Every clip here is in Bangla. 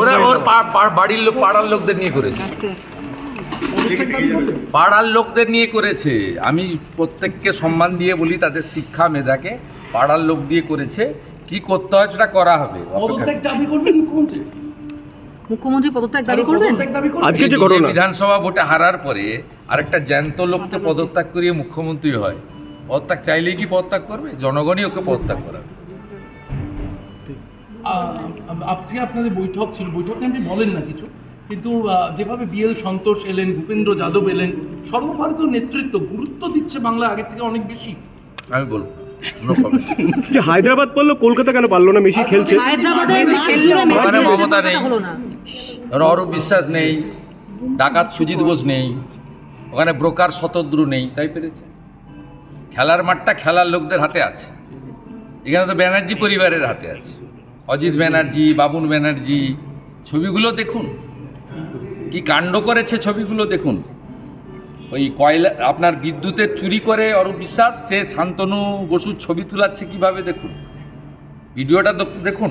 ওরা ওর বাড়ির লোক পাড়ার লোকদের নিয়ে করেছে। পাড়ার লোকদের নিয়ে করেছে। আমি প্রত্যেককে সম্মান দিয়ে বলি তাদের শিক্ষা মেধাকে পাড়ার লোক দিয়ে করেছে। কি করতে হয় সেটা করা হবে। পদত্যাগ দাবি করবেন মুখ্যমন্ত্রী? পদত্যাগ দাবি করবেন? আজকে যে ঘটনা। বিধানসভা ভোটে হারার পরে আরেকটা জ্যান্ত লোককে পদত্যাগ করিয়ে মুখ্যমন্ত্রী হয়। পদত্যাগ চাইলেই কি পদত্যাগ করবে? জনগণই ওকে পদত্যাগ করাবে। আজকে আপনাদের বৈঠক ছিল বৈঠকে আপনি বলেন না কিছু কিন্তু যেভাবে বিএল সন্তোষ এলেন ভূপেন্দ্র যাদব এলেন সর্বভারতীয় নেতৃত্ব গুরুত্ব দিচ্ছে বাংলা আগের থেকে অনেক বেশি। আমি বলব যে হায়দ্রাবাদ পারল কলকাতা কেন পারল না? মেসি খেলছে। মমতা নেই। হলো না অরূপ বিশ্বাস নেই ডাকাত সুজিত বোস নেই ওখানে ব্রোকার শতদ্রু নেই তাই পেরেছে? খেলার মাঠটা খেলার লোকদের হাতে আছে। এখানে তো ব্যানার্জি পরিবারের হাতে আছে। অজিত ব্যানার্জি, বাবুন ব্যানার্জি, ছবিগুলো দেখুন। কি কাণ্ড করেছে ছবিগুলো দেখুন। ওই কয়লা, আপনার বিদ্যুতের চুরি করে অরূপ বিশ্বাস, সে শান্তনু বসুর ছবি তুলাচ্ছে কীভাবে দেখুন। ভিডিওটা দেখুন।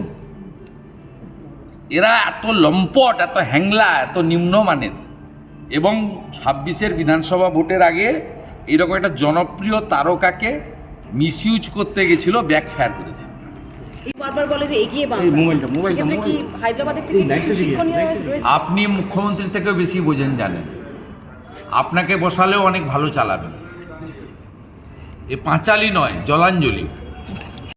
এরা এত লম্পট, এত হ্যাংলা, এত নিম্নমানের। এবং ছাব্বিশের বিধানসভা ভোটের আগে এইরকম একটা জনপ্রিয় তারকাকে মিসইউজ করতে গেছিল ব্যাক ফায়ার করেছে। বারবার বলে যে এগিয়ে বাংলা সেক্ষেত্রে কি হায়দ্রাবাদের থেকে কিছু শিক্ষণীয় রয়েছে? আপনি মুখ্যমন্ত্রী থেকেও বেশি বোঝেন জানেন। আপনাকে বসালেও অনেক ভালো চালাবে এ পাঁচালি নয় জলাঞ্জলি।